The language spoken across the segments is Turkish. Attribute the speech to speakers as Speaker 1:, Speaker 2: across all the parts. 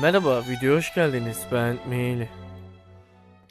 Speaker 1: Merhaba, videoya hoş geldiniz. Ben Meyli.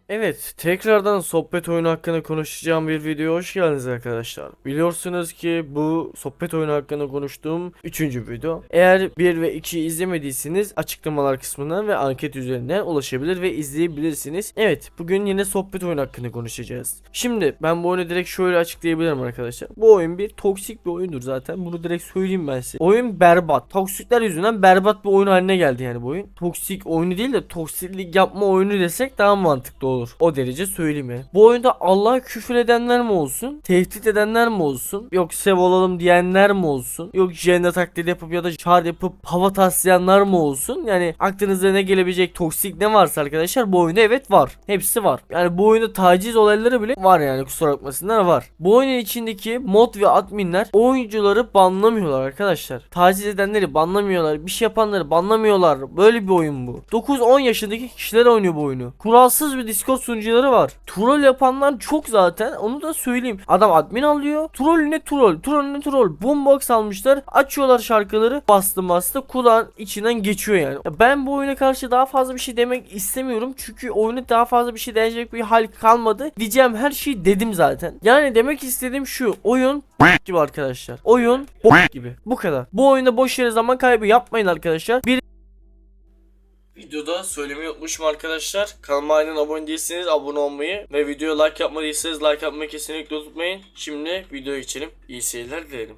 Speaker 1: Evet, tekrardan sohbet oyunu hakkında konuşacağım bir videoya hoş geldiniz arkadaşlar. Biliyorsunuz ki bu sohbet oyunu hakkında konuştuğum 3. video. Eğer 1 ve 2 izlemediyseniz açıklamalar kısmından ve anket üzerinden ulaşabilir ve izleyebilirsiniz. Evet, bugün yine sohbet oyunu hakkında konuşacağız. Şimdi ben bu oyunu direkt şöyle açıklayabilirim arkadaşlar. Bu oyun bir toksik bir oyundur zaten. Bunu direkt söyleyeyim ben size. Oyun berbat. Toksikler yüzünden berbat bir oyun haline geldi yani bu oyun. Toksik oyunu değil de toksiklik yapma oyunu desek daha mantıklı olur. O derece söyleyeyim yani. Bu oyunda Allah'a küfür edenler mi olsun? Tehdit edenler mi olsun? Yok sev olalım diyenler mi olsun? Yok jenda taklidi yapıp ya da şar yapıp hava taslayanlar mı olsun? Yani aklınıza ne gelebilecek toksik ne varsa arkadaşlar bu oyunda evet var. Hepsi var. Yani bu oyunda taciz olayları bile var yani kusura bakmasınlar var. Bu oyunun içindeki mod ve adminler oyuncuları banlamıyorlar arkadaşlar. Taciz edenleri banlamıyorlar. Bir şey yapanları banlamıyorlar. Böyle bir oyun bu. 9-10 yaşındaki kişiler oynuyor bu oyunu. Kuralsız bir Discord sunucuları var. Troll yapanlar çok zaten. Onu da söyleyeyim. Adam admin alıyor. Troll ne troll? Troll ne troll? Boombox almışlar. Açıyorlar şarkıları. Bastı bastı. Kulağın içinden geçiyor yani. Ya Ben bu oyuna karşı daha fazla bir şey demek istemiyorum. Çünkü oyunu daha fazla bir şey denecek bir hal kalmadı. Diyeceğim her şeyi dedim zaten. Yani demek istediğim şu. Oyun gibi arkadaşlar. Oyun gibi. Bu kadar. Bu oyunda boş yere zaman kaybı yapmayın arkadaşlar. Bir Videoda söylemeyi unutmuşum arkadaşlar. Kanalıma halen abone değilseniz abone olmayı ve videoya like yapmadıysanız like yapmayı kesinlikle unutmayın. Şimdi videoya geçelim. İyi seyirler dilerim.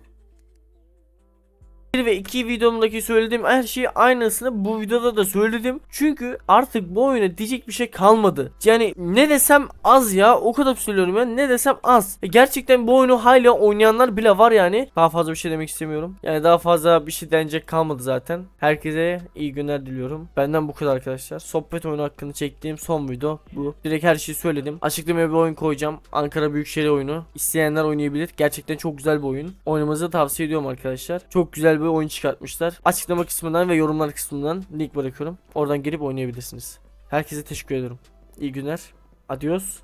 Speaker 1: 1 ve 2 videomdaki söylediğim her şeyi aynısını bu videoda da söyledim. Çünkü artık bu oyuna diyecek bir şey kalmadı. Yani ne desem az ya o kadar söylüyorum ya ne desem az. E gerçekten bu oyunu hala oynayanlar bile var yani. Daha fazla bir şey demek istemiyorum. Yani daha fazla bir şey denecek kalmadı zaten. Herkese iyi günler diliyorum. Benden bu kadar arkadaşlar. Sohbet oyunu hakkında çektiğim son video bu. Direkt her şeyi söyledim. Açıklamaya bir oyun koyacağım. Ankara Büyükşehir oyunu. İsteyenler oynayabilir. Gerçekten çok güzel bir oyun. Oynamanızı tavsiye ediyorum arkadaşlar. Çok güzel bir oyun çıkartmışlar. Açıklama kısmından ve yorumlar kısmından link bırakıyorum. Oradan girip oynayabilirsiniz. Herkese teşekkür ederim. İyi günler. Adios.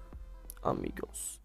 Speaker 1: Amigos.